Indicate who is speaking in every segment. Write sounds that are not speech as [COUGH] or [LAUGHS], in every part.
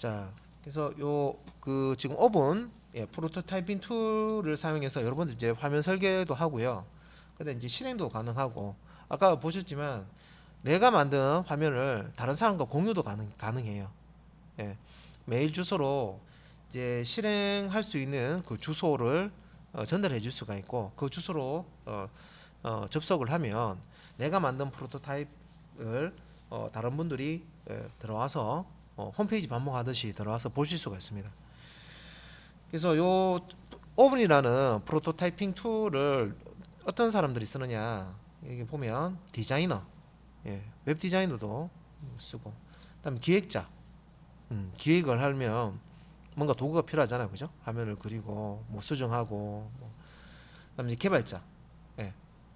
Speaker 1: 자, 그래서 요 그 지금 오븐 예, 프로토타이핑 툴을 사용해서 여러분들 이제 화면 설계도 하고요. 근데 이제 실행도 가능하고 아까 보셨지만 내가 만든 화면을 다른 사람과 공유도 가능 가능해요. 예. 메일 주소로 이제 실행할 수 있는 그 주소를 어, 전달해 줄 수가 있고 그 주소로 어, 어, 접속을 하면 내가 만든 프로토타입을 어, 다른 분들이 예, 들어와서 어, 홈페이지 반복하듯이 들어와서 보실 수가 있습니다. 그래서 요 오븐이라는 프로토타이핑 툴을 어떤 사람들이 쓰느냐 여기 보면 디자이너, 예, 웹 디자이너도 쓰고, 그다음 기획자, 음, 기획을 하면 뭔가 도구가 필요하잖아요, 그죠? 화면을 그리고 뭐 수정하고, 뭐. 그다음에 개발자, 예.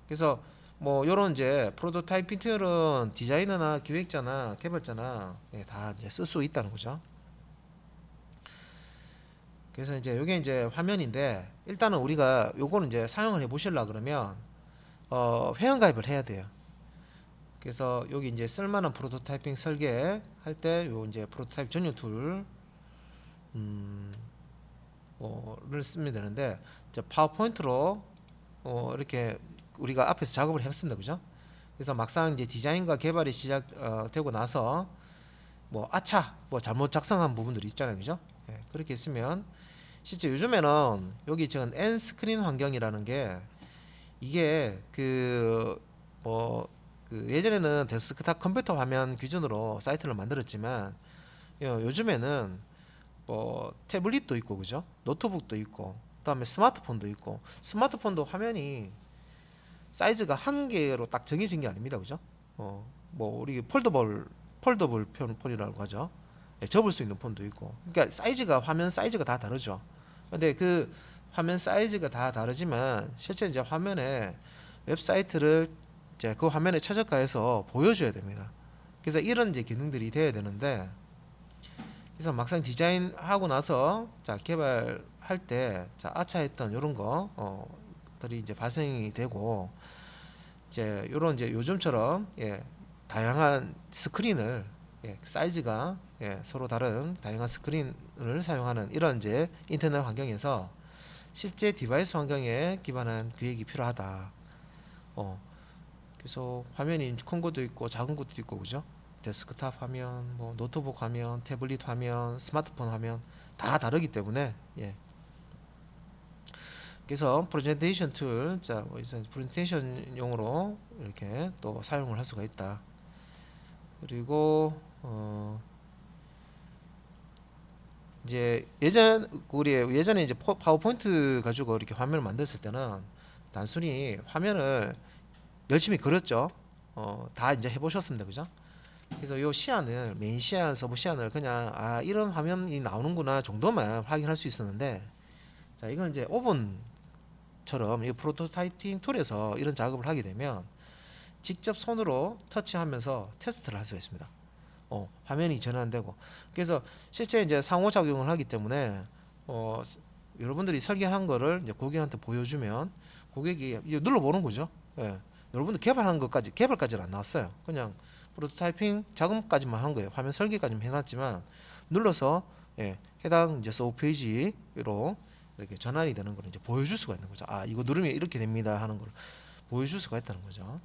Speaker 1: 그래서 뭐 요런 이제 프로토타이핑 툴은 디자이너나 기획자나 개발자나 예, 다 쓸 수 있다는 거죠. 그래서 이제 요게 이제 화면인데 일단은 우리가 요거는 이제 사용을 해 보실라 그러면 어 회원 가입을 해야 돼요. 그래서 여기 이제 쓸만한 프로토타이핑 설계 할 때 요 이제 프로토타입 전용 툴 음, 뭐를 쓰면 되는데 파워포인트로 어 이렇게 우리가 앞에서 작업을 했습니다. 그죠? 그래서 막상 이제 디자인과 개발이 시작되고 나서 뭐 아차 뭐 잘못 작성한 부분들이 있잖아요. 그죠? 예, 그렇게 있으면 실제 요즘에는 여기 지금 N 스크린 환경이라는 게 이게 그 뭐 그 예전에는 데스크탑 컴퓨터 화면 기준으로 사이트를 만들었지만 요- 요즘에는 뭐 태블릿도 있고 그죠? 노트북도 있고 그다음에 스마트폰도 있고 스마트폰도 화면이 사이즈가 한 개로 딱 정해진 게 아닙니다. 그죠? 어, 뭐 우리 폴더블 폴더블 폰- 폰이라고 하죠. 예, 접을 수 있는 폰도 있고. 그러니까 사이즈가 화면 사이즈가 다 다르죠. 근데 그 화면 사이즈가 다 다르지만 실제 이제 화면에 웹사이트를 이제 그 화면에 최적화해서 보여줘야 됩니다. 그래서 이런 이제 기능들이 돼야 되는데 그래서 막상 디자인 하고 나서 자 개발할 때 자 아차했던 이런 거 어들이 이제 발생이 되고 이제 요런 이제 요즘처럼 예 다양한 스크린을 예 사이즈가 예 서로 다른 다양한 스크린을 사용하는 이런 이제 인터넷 환경에서 실제 디바이스 환경에 기반한 기획이 필요하다. 어 그래서 화면이 큰 것도 있고 작은 것도 있고 그죠? 데스크탑 화면, 뭐 노트북 화면, 태블릿 화면, 스마트폰 화면 다 다르기 때문에 예. 그래서 프레젠테이션 툴, 자, 뭐 프레젠테이션용으로 이렇게 또 사용을 할 수가 있다. 그리고 어 이제 예전 우리 예전에 이제 포- 파워포인트 가지고 이렇게 화면을 만들었을 때는 단순히 화면을 열심히 그렸죠. 어, 다 이제 해보셨습니다, 그죠? 그래서 요 시안을 메인 시안, 서브 시안을 그냥 아 이런 화면이 나오는구나 정도만 확인할 수 있었는데, 자 이건 이제 오븐 처럼 이 프로토타이핑 툴에서 이런 작업을 하게 되면 직접 손으로 터치하면서 테스트를 할 수가 있습니다. 어, 화면이 전환되고 그래서 실제 이제 상호 작용을 하기 때문에 어, 스- 여러분들이 설계한 거를 이제 고객한테 보여주면 고객이 눌러보는 거죠. 예. 여러분들 개발한 것까지 개발까지는 안 나왔어요. 그냥 프로토타이핑 작업까지만 한 거예요. 화면 설계까지만 해놨지만 눌러서 예, 해당 이제 서브 페이지로 이렇게 전환이 되는 걸 이제 보여줄 수가 있는 거죠. 아 이거 누르면 이렇게 됩니다 하는 걸 보여줄 수가 있다는 거죠.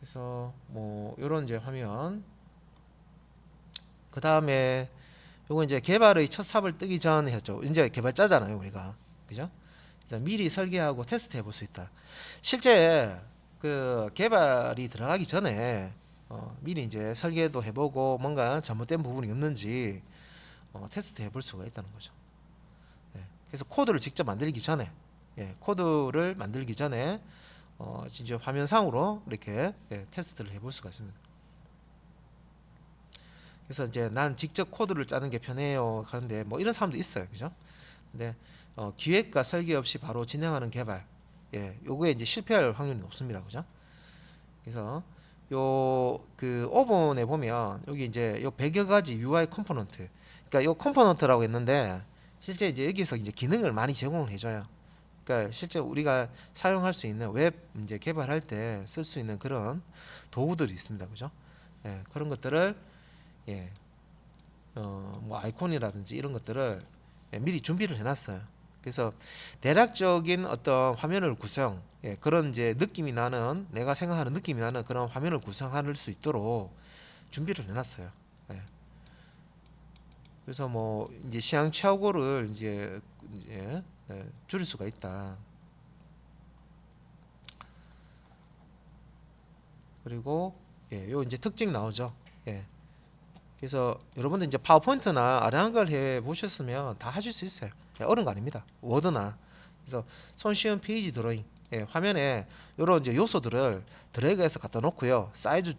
Speaker 1: 그래서 뭐 요런 이제 화면 그 다음에 요거 이제 개발의 첫 삽을 뜨기 전 했죠. 이제 개발자잖아요 우리가 그죠? 미리 설계하고 테스트 해 볼 수 있다. 실제 그 개발이 들어가기 전에 어, 미리 이제 설계도 해보고 뭔가 잘못된 부분이 없는지 어, 테스트 해볼 수가 있다는 거죠. 예, 그래서 코드를 직접 만들기 전에 예, 코드를 만들기 전에 어, 진짜 화면상으로 이렇게 예, 테스트를 해볼 수가 있습니다. 그래서 이제 난 직접 코드를 짜는 게 편해요. 그런데 뭐 이런 사람도 있어요, 그죠? 근데 어, 기획과 설계 없이 바로 진행하는 개발, 예, 요거에 이제 실패할 확률이 높습니다, 그죠? 그래서 요 그 오븐에 보면 여기 이제 요 100여 가지 UI 컴포넌트, 그러니까 요 컴포넌트라고 했는데 실제 이제 여기서 이제 기능을 많이 제공을 해줘요. 그러니까 실제 우리가 사용할 수 있는 웹 이제 개발할 때 쓸 수 있는 그런 도구들이 있습니다, 그죠? 예, 그런 것들을 예, 어, 뭐 아이콘이라든지 이런 것들을 예, 미리 준비를 해놨어요. 그래서 대략적인 어떤 화면을 구성, 예, 그런 이제 느낌이 나는 내가 생각하는 느낌이 나는 그런 화면을 구성할 수 있도록 준비를 해놨어요. 예. 그래서 뭐 이제 시향 최고를 이제, 이제 예, 줄일 수가 있다. 그리고 예, 요 이제 특징 나오죠. 예. 그래서 여러분들 이제 파워포인트나 한글 해 보셨으면 다 하실 수 있어요. 예, 어려운 거 아닙니다. 워드나 그래서 손쉬운 페이지 드로잉 예, 화면에 이런 이제 요소들을 드래그해서 갖다 놓고요. 사이즈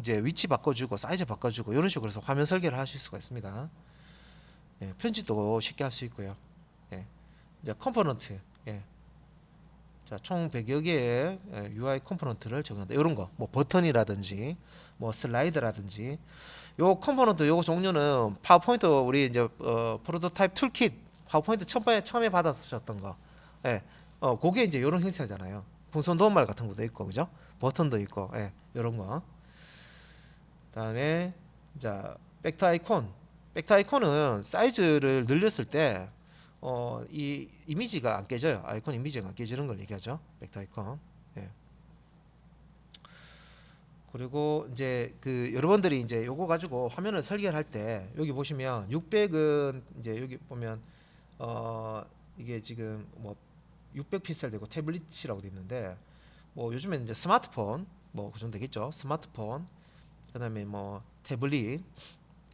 Speaker 1: 이제 위치 바꿔주고 사이즈 바꿔주고 이런 식으로 해서 화면 설계를 하실 수가 있습니다. 예, 편집도 쉽게 할 수 있고요. 예, 이제 컴포넌트 예. 자, 총 100여 개의 예, UI 컴포넌트를 적용한다. 이런 거, 뭐 버튼이라든지, 뭐 슬라이드라든지, 요 컴포넌트 요거 종류는 파워포인트 우리 이제 어, 프로토타입 툴킷 파워포인트 처음에 처음에 받았었던 거, 예, 어, 그게 이제 이런 형태잖아요. 풍선 도움말 같은 것도 있고, 그죠? 버튼도 있고, 예, 이런 거. 그다음에 자 백터 아이콘, 백터 아이콘은 사이즈를 늘렸을 때 어, 이 이미지가 안 깨져요. 아이콘 이미지가 안 깨지는 걸 얘기하죠. 벡터 아이콘. 예. 그리고 이제 그 여러분들이 이제 요거 가지고 화면을 설계를 할때 여기 보시면 600은 이제 여기 보면 어 이게 지금 뭐 600픽셀 되고 태블릿이라고 돼 있는데 뭐 요즘엔 이제 스마트폰 뭐 그 정도 되겠죠. 스마트폰 그다음에 뭐 태블릿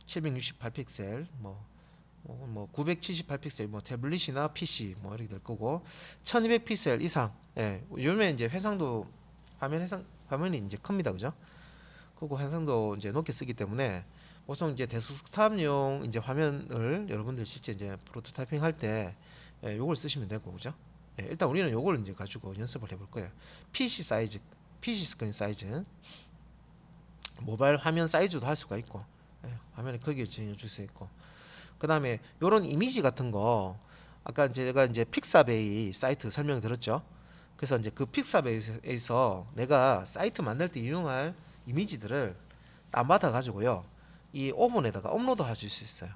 Speaker 1: 768픽셀 뭐 어, 뭐 978픽셀 뭐 태블릿이나 PC 뭐 이렇게 될 거고 1200픽셀 이상. 예 요즘에 이제 해상도 화면 해상 화면이 이제 큽니다. 그죠? 그리고 해상도 이제 높게 쓰기 때문에 보통 이제 데스크탑용 이제 화면을 여러분들 실제 이제 프로토타이핑 할때 예, 요걸 쓰시면 되고 그죠 예, 일단 우리는 요걸 이제 가지고 연습을 해볼 거예요 PC 사이즈 PC 스크린 사이즈 모바일 화면 사이즈도 할 수가 있고 예, 화면의 크기를 정해줄 수 있고 그 다음에 요런 이미지 같은 거 아까 제가 이제 픽사베이 사이트 설명 드렸죠. 그래서 이제 그 픽사베이에서 내가 사이트 만들 때 이용할 이미지들을 다운받아 가지고요. 이 오븐에다가 업로드 하실 수 있어요.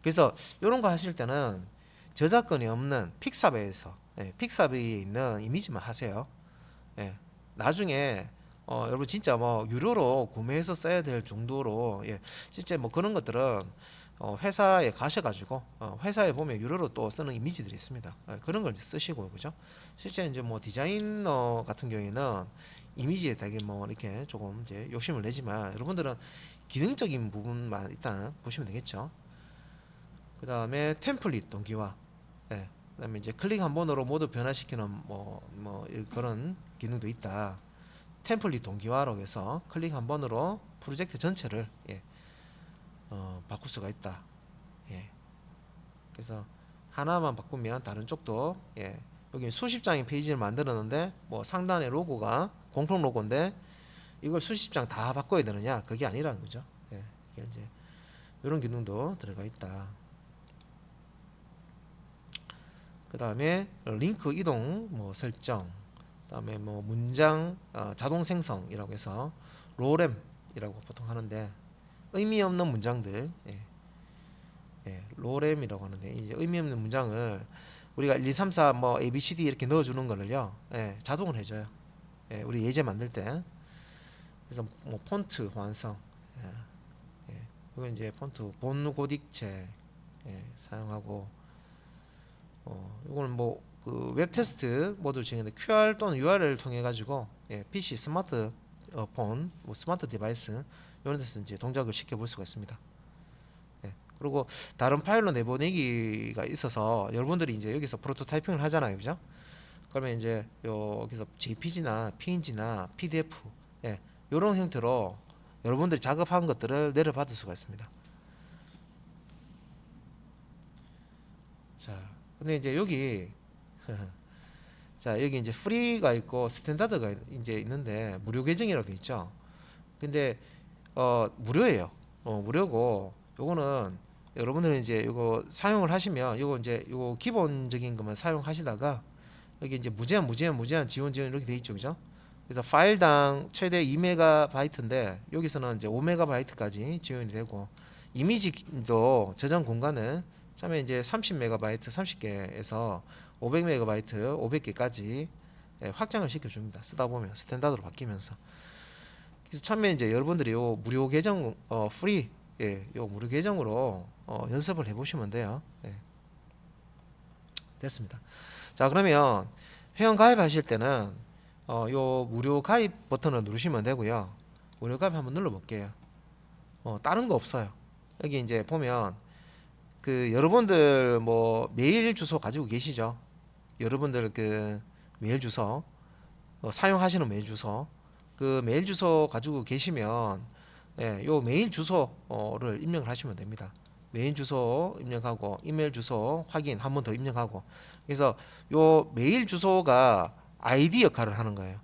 Speaker 1: 그래서 요런 거 하실 때는 저작권이 없는 픽사베이에서 예, 픽사베이에 있는 이미지만 하세요. 예, 나중에 어, 여러분 진짜 뭐 유료로 구매해서 써야 될 정도로 예, 실제 뭐 그런 것들은 어, 회사에 가셔가지고 어, 회사에 보면 유료로 또 쓰는 이미지들이 있습니다. 예, 그런 걸 쓰시고 그죠? 실제 이제 뭐 디자이너 같은 경우에는 이미지에 되게 뭐 이렇게 조금 이제 욕심을 내지만 여러분들은 기능적인 부분만 일단 보시면 되겠죠. 그 다음에 템플릿 동기화, 예, 그다음에 이제 클릭 한 번으로 모두 변화시키는 뭐 뭐 그런 기능도 있다. 템플릿 동기화라고 해서 클릭 한 번으로 프로젝트 전체를 예, 어, 바꿀 수가 있다. 예. 그래서 하나만 바꾸면 다른 쪽도 예. 여기 수십 장의 페이지를 만들었는데 뭐 상단의 로고가 공통 로고인데 이걸 수십 장 다 바꿔야 되느냐? 그게 아니라는 거죠. 예. 이게 이제 이런 기능도 들어가 있다. 그 다음에 링크 이동 뭐 설정, 그 다음에 뭐 문장 어, 자동 생성이라고 해서 로램이라고 보통 하는데 의미 없는 문장들, 예. 예, 로램이라고 하는데 이제 의미 없는 문장을 우리가 1, 2, 3, 4, 뭐 A, B, C, D 이렇게 넣어주는 거를요, 예, 자동으로 해줘요. 예, 우리 예제 만들 때. 그래서 뭐 폰트 완성, 예, 예, 이건 이제 폰트 본고딕체 예, 사용하고, 어, 이거는 뭐 그 웹 테스트 모두 진행데 QR 또는 URL을 통해 가지고 예, PC 스마트 어, 폰, 뭐 스마트 디바이스 이런 데서 이제 동작을 쉽게 볼 수가 있습니다. 예. 그리고 다른 파일로 내보내기가 있어서 여러분들이 이제 여기서 프로토타이핑을 하잖아요, 그죠? 그러면 이제 여기서 JPG나 PNG나 PDF 예, 이런 형태로 여러분들이 작업한 것들을 내려받을 수가 있습니다. 자, 근데 이제 여기 [LAUGHS] 자 여기 이제 프리가 있고 스탠다드가 이제 있는데 무료 계정이라고 돼 있죠. 근데 어 무료예요. 어 무료고 요거는 여러분들은 이제 이거 사용을 하시면 요거 이제 요거 기본적인 것만 사용하시다가 여기 이제 무제한 무제한 무제한 지원 지원 이렇게 돼 있죠, 그죠? 그래서 파일당 최대 2메가바이트인데 여기서는 이제 5메가바이트까지 지원이 되고 이미지도 저장 공간은 처음에 이제 30메가바이트 30개에서 500메가바이트 500개까지 예, 확장을 시켜줍니다. 쓰다 보면 스탠다드로 바뀌면서 그래서 처음에 이제 여러분들이 요 무료 계정 어 프리 예, 요 무료 계정으로 어, 연습을 해보시면 돼요. 예. 됐습니다. 자 그러면 회원 가입하실 때는 어, 요 무료 가입 버튼을 누르시면 되고요. 무료 가입 한번 눌러볼게요. 어, 다른 거 없어요. 여기 이제 보면 그 여러분들 뭐 메일 주소 가지고 계시죠? 여러분들 그 메일 주소 어, 사용하시는 메일 주소 그 메일 주소 가지고 계시면 예, 요 메일 주소를 입력을 하시면 됩니다. 메일 주소 입력하고 이메일 주소 확인 한 번 더 입력하고 그래서 요 메일 주소가 아이디 역할을 하는 거예요.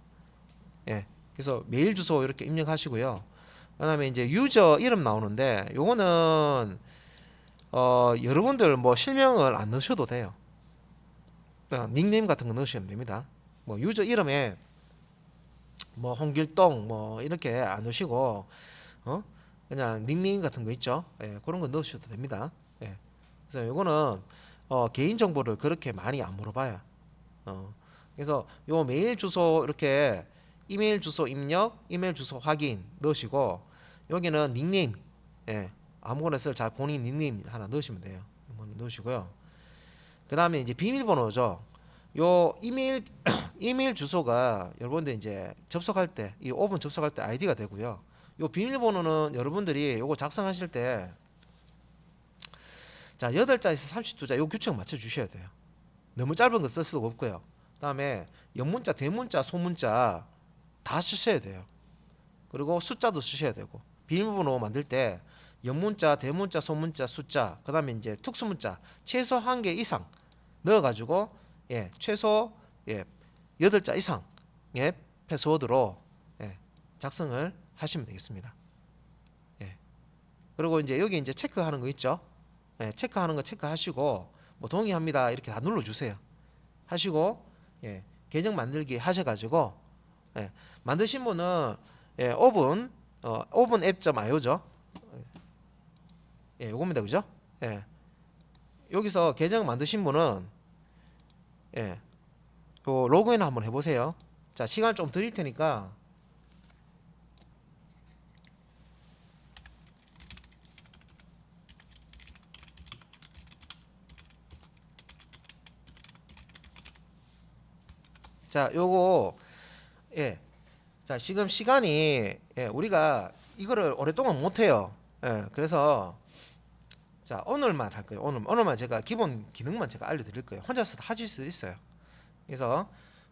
Speaker 1: 예. 그래서 메일 주소 이렇게 입력하시고요. 그다음에 이제 유저 이름 나오는데 요거는 어 여러분들 뭐 실명을 안 넣으셔도 돼요. 그냥 닉네임 같은 거 넣으시면 됩니다. 뭐 유저 이름에 뭐 홍길동 뭐 이렇게 안 넣으시고 어 그냥 닉네임 같은 거 있죠. 예, 그런 거 넣으셔도 됩니다. 예. 그래서 요거는 어 개인 정보를 그렇게 많이 안 물어봐요. 어 그래서 요 메일 주소 이렇게 이메일 주소 입력, 이메일 주소 확인 넣으시고 여기는 닉네임, 예, 아무거나 쓸 자 본인 닉네임 하나 넣으시면 돼요. 넣으시고요. 그 다음에 이제 비밀번호죠. 요 이메일 [CLEARS THROAT] 이메일 주소가 여러분들 이제 접속할 때 이 오븐 접속할 때 아이디가 되고요. 요 비밀번호는 여러분들이 요거 작성하실 때 자, 8자에서 32자 요 규칙 맞춰 주셔야 돼요. 너무 짧은 거 쓸 수가 없고요. 그다음에 영문자, 대문자, 소문자 다 쓰셔야 돼요. 그리고 숫자도 쓰셔야 되고 비밀번호 만들 때 영문자, 대문자, 소문자, 숫자, 그다음에 이제 특수문자 최소 한 개 이상 넣어 가지고 예 최소 예 여덟 자 이상의 패스워드로 예, 작성을 하시면 되겠습니다. 예 그리고 이제 여기 이제 체크하는 거 있죠. 예 체크하는 거 체크하시고 뭐 동의합니다 이렇게 다 눌러 주세요. 하시고 예 계정 만들기 하셔 가지고 예, 만드신 분은 예, 오븐 어, 오븐 앱.io죠. 예, 요겁니다. 그죠? 예. 여기서 계정 만드신 분은 예. 요 로그인 한번 해 보세요. 자, 시간 좀 드릴 테니까 자, 요거 예. 자, 지금 시간이 예, 우리가 이거를 오랫동안 못 해요. 예. 그래서 자, 오늘만 할 거예요. 오늘 오늘만 제가 기본 기능만 제가 알려 드릴 거예요. 혼자서 다 하실 수 있어요. 그래서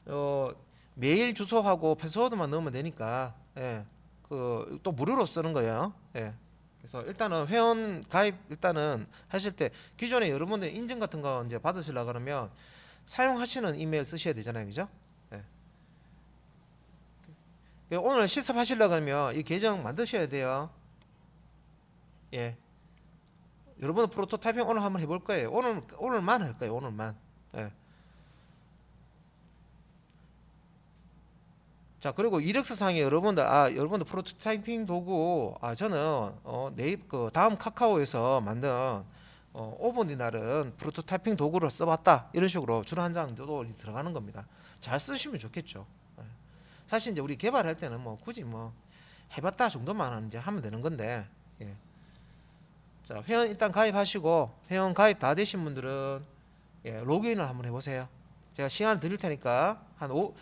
Speaker 1: 어 메일 주소하고 패스워드만 넣으면 되니까 예. 그 또 무료로 쓰는 거예요. 예. 그래서 일단은 회원 가입 일단은 하실 때 기존에 여러분들 인증 같은 거 이제 받으시려 그러면 사용하시는 이메일 쓰셔야 되잖아요. 그죠? 예. 그 오늘 실습하시려 그러면 이 계정 만드셔야 돼요. 예. 여러분 프로토타이핑 오늘 한번 해볼 거예요. 오늘 오늘만 할 거예요. 오늘만. 예. 자 그리고 이력서상에 여러분들 아 여러분들 프로토타이핑 도구 아 저는 어 네이버 그 다음 카카오에서 만든 어 오븐이날은 프로토타이핑 도구를 써봤다 이런 식으로 줄 한 장도 들어가는 겁니다. 잘 쓰시면 좋겠죠. 예. 사실 이제 우리 개발할 때는 뭐 굳이 뭐 해봤다 정도만 이제 하면 되는 건데 예. 자 회원 일단 가입하시고 회원 가입 다 되신 분들은 예, 로그인을 한번 해보세요. 제가 시간 드릴 테니까 한 5,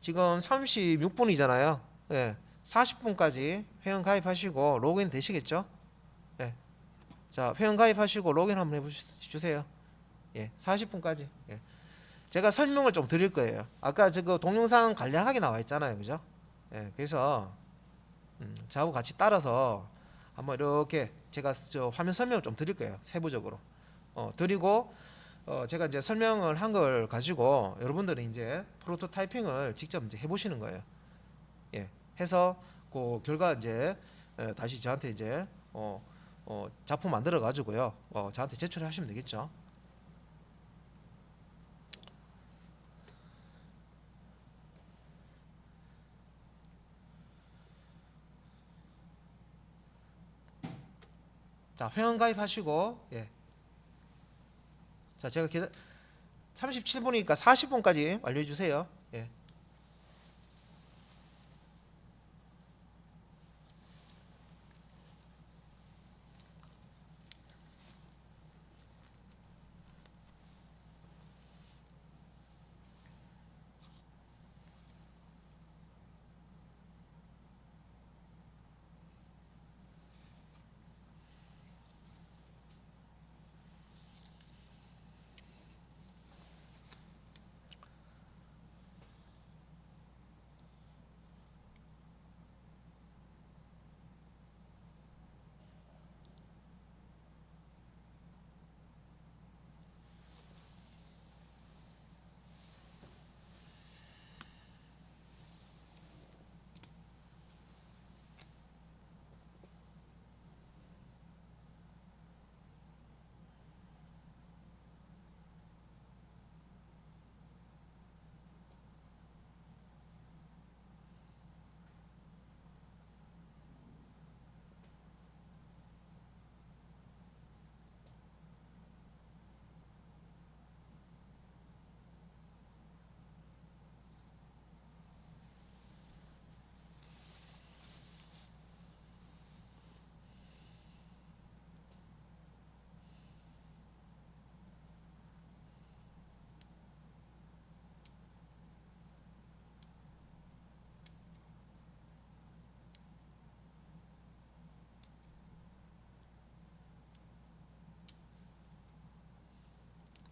Speaker 1: 지금 36분이잖아요. 예, 40분까지 회원 가입하시고 로그인 되시겠죠? 예. 자 회원 가입하시고 로그인 한번 해주세요. 예, 40분까지. 예. 제가 설명을 좀 드릴 거예요. 아까 저거 동영상 간략하게 나와 있잖아요, 그죠? 예, 그래서 음, 저하고 같이 따라서 한번 이렇게 제가 저 화면 설명을 좀 드릴 거예요, 세부적으로. 어, 드리고 어, 제가 이제 설명을 한 걸 가지고 여러분들은 이제 프로토타이핑을 직접 이제 해보시는 거예요. 예, 해서 그 결과 이제 에, 다시 저한테 이제 어, 어, 작품 만들어 가지고요, 어, 저한테 제출하시면 되겠죠. 자 회원 가입하시고 예. 자 제가 기다 37분이니까 40분까지 완료해 주세요. 예.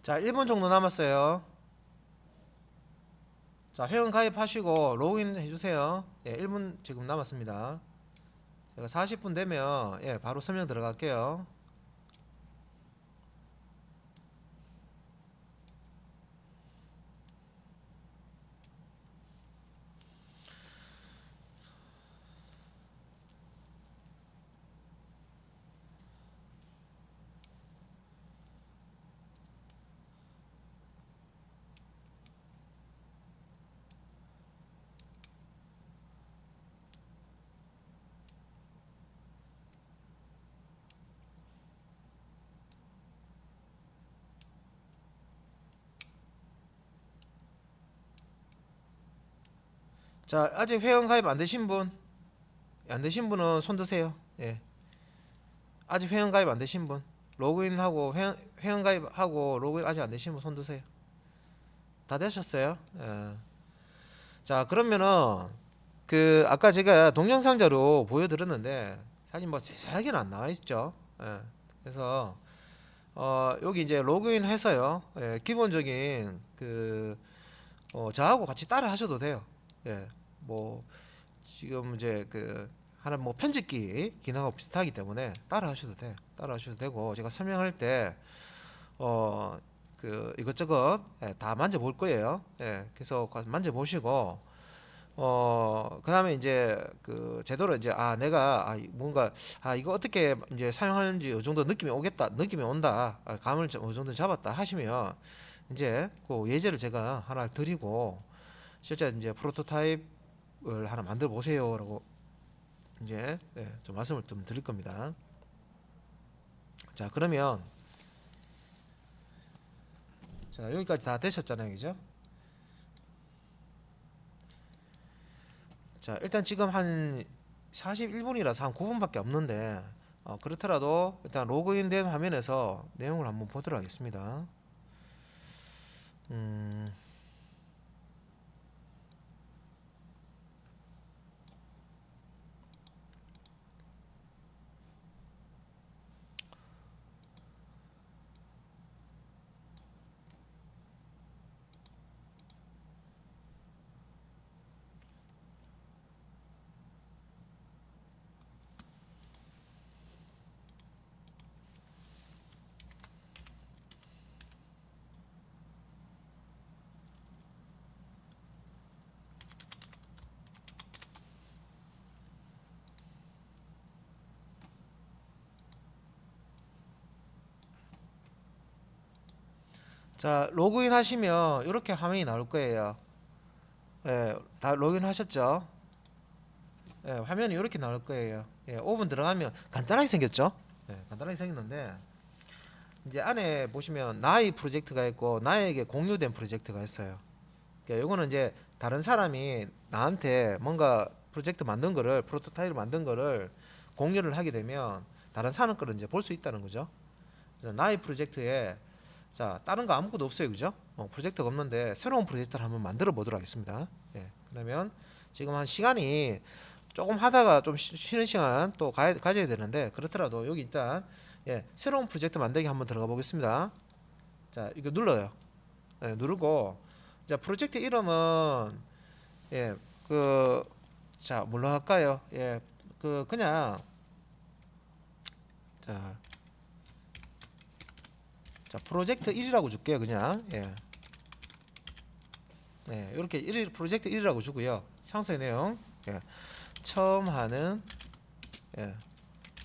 Speaker 1: 자 1분 정도 남았어요. 자 회원 가입하시고 로그인 해주세요. 예 1분 지금 남았습니다. 제가 40분 되면 예 바로 설명 들어갈게요. 자 아직 회원 가입 안 되신 분, 안 되신 분은 손 드세요. 예. 아직 회원 가입 안 되신 분, 로그인하고 회원, 회원 가입하고 로그인 아직 안 되신 분 손 드세요. 다 되셨어요? 예. 자 그러면은 그 아까 제가 동영상자로 보여드렸는데 사실 뭐 세세하게는 안 나와 있죠. 예. 그래서 어 여기 이제 로그인 해서요. 예, 기본적인 그 어, 저하고 같이 따라 하셔도 돼요. 예, 뭐 지금 이제 그 하나 뭐 편집기 기능하고 비슷하기 때문에 따라 하셔도 돼. 따라 하셔도 되고 제가 설명할 때 어 그 이것저것 예, 다 만져 볼 거예요. 예, 그래서 만져 보시고 어 그다음에 이제 그 제대로 이제 아 내가 아 뭔가 아 이거 어떻게 이제 사용하는지 이 정도 느낌이 오겠다 느낌이 온다 아, 감을 좀 어느 정도 잡았다 하시면 이제 그 예제를 제가 하나 드리고 실제 이제 프로토타입을 하나 만들어 보세요라고 이제 예, 좀 말씀을 좀 드릴 겁니다. 자 그러면 자 여기까지 다 되셨잖아요, 그죠? 자 일단 지금 한 41분이라서 한 9분밖에 없는데 어, 그렇더라도 일단 로그인된 화면에서 내용을 한번 보도록 하겠습니다. 음. 자 로그인 하시면 이렇게 화면이 나올 거예요. 예, 다 로그인 하셨죠? 예, 화면이 이렇게 나올 거예요. 예, 5분 들어가면 간단하게 생겼죠? 예, 간단하게 생겼는데 이제 안에 보시면 나의 프로젝트가 있고 나에게 공유된 프로젝트가 있어요. 그러니까 요거는 이제 다른 사람이 나한테 뭔가 프로젝트 만든 거를 프로토타입을 만든 거를 공유를 하게 되면 다른 사람 거를 이제 볼 수 있다는 거죠. 나의 프로젝트에 자 다른 거 아무것도 없어요, 그죠? 어, 프로젝트가 없는데 새로운 프로젝트를 한번 만들어 보도록 하겠습니다. 예, 그러면 지금 한 시간이 조금 하다가 좀 쉬- 쉬는 시간 또 가야, 가져야 되는데 그렇더라도 여기 일단 예, 새로운 프로젝트 만들기 한번 들어가 보겠습니다. 자, 이거 눌러요. 예, 누르고 자, 프로젝트 이름은 예, 그 자, 뭘로 할까요? 예, 그 그냥 자, 자 프로젝트 1이라고 줄게요, 그냥. 예. 네, 이렇게 1 프로젝트 1이라고 주고요. 상세 내용. 예. 처음 하는 예.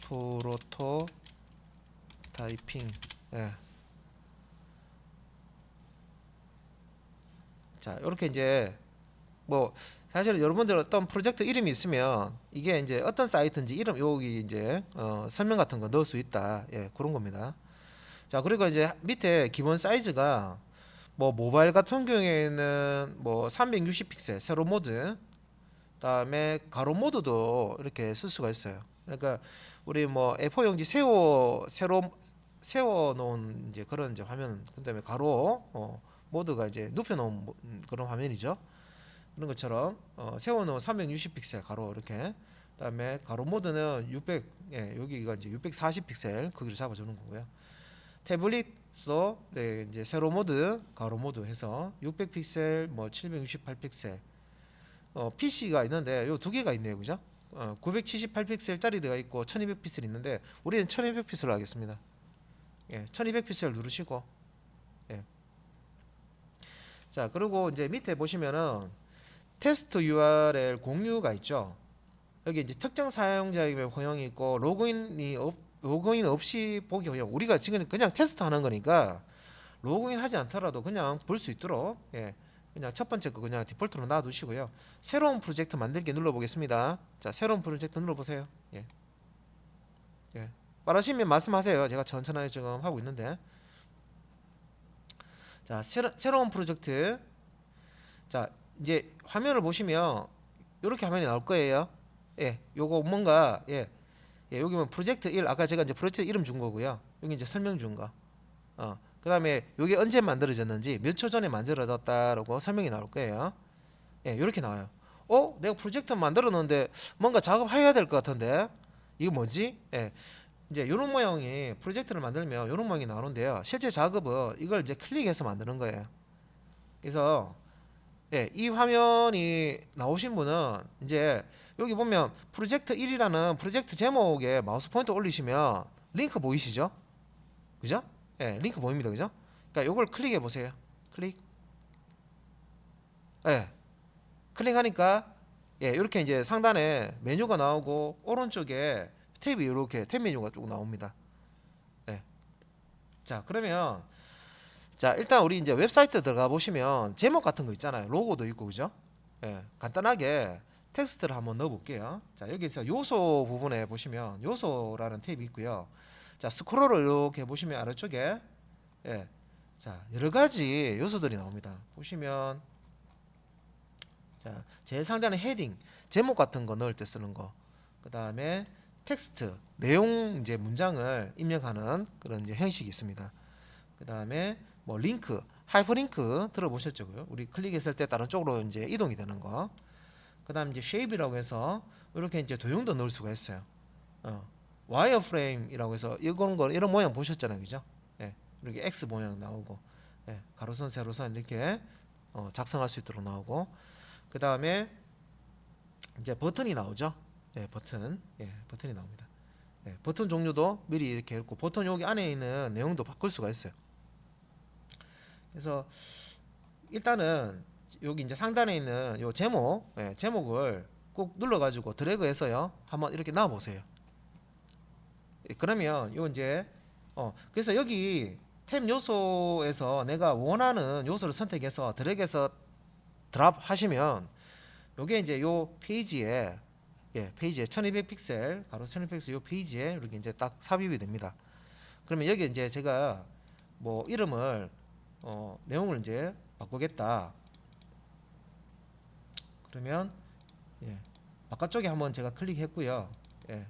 Speaker 1: 프로토 타이핑. 예. 자, 이렇게 이제 뭐 사실 여러분들 어떤 프로젝트 이름이 있으면 이게 이제 어떤 사이트인지 이름 여기 이제 어, 설명 같은 거 넣을 수 있다. 예, 그런 겁니다. 자, 그리고 이제 밑에 기본 사이즈가 뭐 모바일 같은 경우에는 뭐 360픽셀 세로 모드 그다음에 가로 모드도 이렇게 쓸 수가 있어요. 그러니까 우리 뭐 A4 용지 세워 세로 세워 놓은 이제 그런 이제 화면 그다음에 가로 어, 모드가 이제 눕혀 놓은 모- 음, 그런 화면이죠. 그런 것처럼 어, 세워 놓은 360픽셀 가로 이렇게 그다음에 가로 모드는 600 예, 여기가 이제 640픽셀 크기로 잡아 주는 거고요. 태블릿도 네, 이제 세로 모드, 가로 모드 해서 600픽셀, 뭐 768픽셀. 어, PC가 있는데 요 두 개가 있네요, 그죠? 어, 978픽셀짜리가 있고 1200픽셀 있는데 우리는 1200픽셀로 하겠습니다. 예, 1200픽셀 누르시고 예. 자, 그리고 이제 밑에 보시면은 테스트 URL 공유가 있죠. 여기 이제 특정 사용자의 허용이 있고 로그인이 없, 로그인 없이 보기 허용. 우리가 지금 그냥 테스트하는 거니까 로그인 하지 않더라도 그냥 볼 수 있도록 예. 그냥 첫 번째 거 그냥 디폴트로 놔두시고요. 새로운 프로젝트 만들기 눌러보겠습니다. 자, 새로운 프로젝트 눌러보세요. 예. 예. 빠르시면 말씀하세요. 제가 천천히 지금 하고 있는데. 자, 새로, 새로운 프로젝트. 자, 이제 화면을 보시면 이렇게 화면이 나올 거예요. 예, 요거 뭔가 예, 예, 여기 면 프로젝트 1 아까 제가 이제 프로젝트 이름 준 거고요. 여기 이제 설명 준 거. 어. 그다음에 요게 언제 만들어졌는지 몇 초 전에 만들어졌다라고 설명이 나올 거예요. 예, 이렇게 나와요. 어, 내가 프로젝트 만들어 놓는데 뭔가 작업해야 될 것 같은데 이거 뭐지? 예. 이제 이런 모양이 프로젝트를 만들면 이런 모양이 나오는데요. 실제 작업은 이걸 이제 클릭해서 만드는 거예요. 그래서 예, 이 화면이 나오신 분은 이제 여기 보면 프로젝트 1이라는 프로젝트 제목에 마우스 포인터 올리시면 링크 보이시죠? 그죠? 예, 링크 보입니다. 그죠? 그러니까 요걸 클릭해 보세요. 클릭. 예. 클릭하니까 예, 이렇게 이제 상단에 메뉴가 나오고 오른쪽에 탭이 이렇게 탭 메뉴가 쭉 나옵니다. 예. 자, 그러면 자, 일단 우리 이제 웹사이트 들어가 보시면 제목 같은 거 있잖아요. 로고도 있고 그죠? 예. 간단하게 텍스트를 한번 넣어 볼게요. 자, 여기서 요소 부분에 보시면 요소라는 탭이 있고요. 자, 스크롤을 이렇게 보시면 아래쪽에 예. 자, 여러 가지 요소들이 나옵니다. 보시면 자, 제일 상단에 헤딩, 제목 같은 거 넣을 때 쓰는 거. 그 다음에 텍스트, 내용 이제 문장을 입력하는 그런 이제 형식이 있습니다. 그 다음에 뭐 링크, 하이퍼링크 들어보셨죠? 우리 클릭했을 때 다른 쪽으로 이제 이동이 되는 거. 그다음 이제 쉐입이라고 해서 이렇게 이제 도형도 넣을 수가 있어요. 어. 와이어 프레임이라고 해서 이런 거 이런 모양 보셨잖아요, 그죠? 예, 이렇게 X 모양 나오고, 예, 가로선, 세로선 이렇게 어, 작성할 수 있도록 나오고, 그 다음에 이제 버튼이 나오죠. 예, 버튼, 예, 버튼이 나옵니다. 예, 버튼 종류도 미리 이렇게 있고, 버튼 여기 안에 있는 내용도 바꿀 수가 있어요. 그래서 일단은 여기 이제 상단에 있는 요 제목, 예, 제목을 꼭 눌러가지고 드래그해서요, 한번 이렇게 놔 보세요. 예, 그러면 요 이제 어 그래서 여기 템 요소에서 내가 원하는 요소를 선택해서 드래그해서 드랍 하시면 요게 이제 요 페이지에 예, 페이지에 1200 픽셀 가로 1200 픽셀 요 페이지에 이렇게 이제 딱 삽입이 됩니다. 그러면 여기 이제 제가 뭐 이름을 어, 내용을 이제 바꾸겠다. 그러면 예, 바깥쪽에 한번 제가 클릭했고요. 예,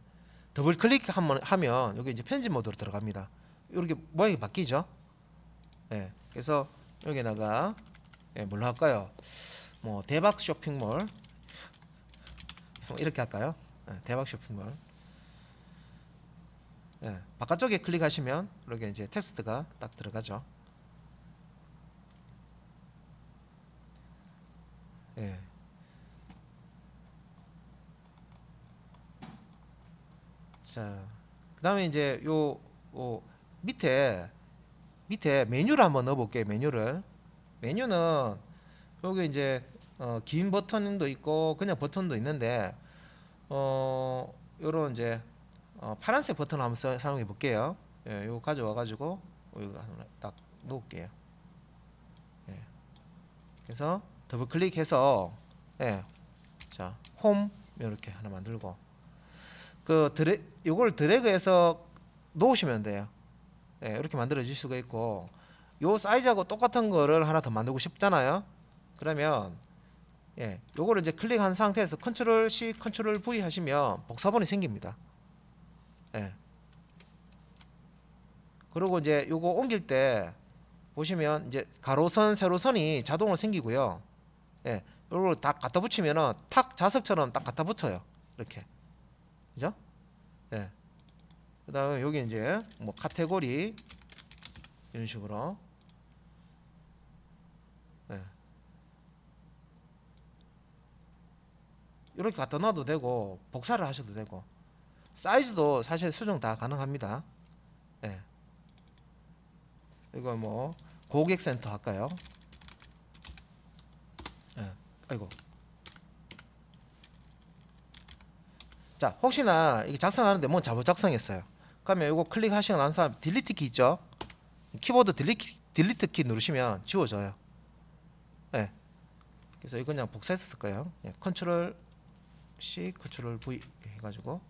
Speaker 1: 더블 클릭 한번 하면 여기 이제 편집 모드로 들어갑니다. 이렇게 모양이 바뀌죠. 예, 그래서 여기다가 예, 뭘로 할까요? 뭐 대박 쇼핑몰 뭐 이렇게 할까요? 예, 대박 쇼핑몰. 예, 바깥쪽에 클릭하시면 이렇게 이제 텍스트가 딱 들어가죠. 예. 자, 그다음에 이제 요, 요 밑에 밑에 메뉴를 한번 넣어볼게요. 메뉴를 메뉴는 여기 이제 어, 긴 버튼도 있고 그냥 버튼도 있는데 어 요런 이제 어, 파란색 버튼 한번 써- 사용해 볼게요. 예, 요거 가져와 가지고 하나 딱 놓을게요. 예. 그래서 더블 클릭해서 예. 자, 홈 이렇게 하나 만들고 그 드래 요걸 드래그해서 놓으시면 돼요. 예, 이렇게 만들어질 수가 있고 요 사이즈하고 똑같은 거를 하나 더 만들고 싶잖아요. 그러면 예, 요거를 이제 클릭한 상태에서 컨트롤 C, 컨트롤 V 하시면 복사본이 생깁니다. 예. 그리고 이제 요거 옮길 때 보시면 이제 가로선, 세로선이 자동으로 생기고요. 예, 요걸 딱 갖다 붙이면은 탁 자석처럼 딱 갖다 붙어요. 이렇게. 그죠? 예. 그다음에 여기 이제 뭐 카테고리 이런 식으로 예. 이렇게 갖다 놔도 되고 복사를 하셔도 되고 사이즈도 사실 수정 다 가능합니다. 예. 이거 뭐 고객센터 할까요? 예. 아이고. 자, 혹시나 이게 작성하는데 뭐 잘못 작성했어요. 그러면 이거 클릭하시고 난 다음 딜리트 키 있죠? 키보드 딜리트 딜리트 키 누르시면 지워져요. 예. 그래서 이거 그냥 복사했을 거예요. 예. 컨트롤 C, 컨트롤 V 해가지고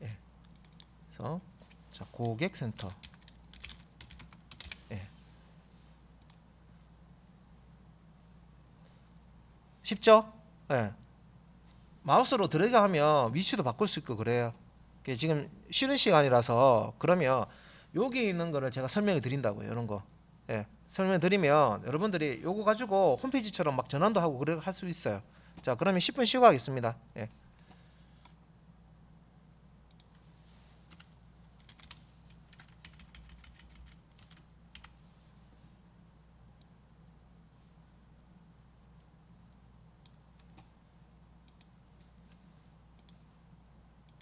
Speaker 1: 예. 그래서 자 고객센터 예. 쉽죠? 예. 마우스로 들어가면 위치도 바꿀 수 있고 그래요. 지금 쉬는 시간이라서 그러면 여기 있는 거를 제가 설명해 드린다고요. 이런 거. 예. 설명 드리면 여러분들이 요거 가지고 홈페이지처럼 막 전환도 하고 그래 할 수 있어요. 자, 그러면 10분 쉬고 하겠습니다. 예.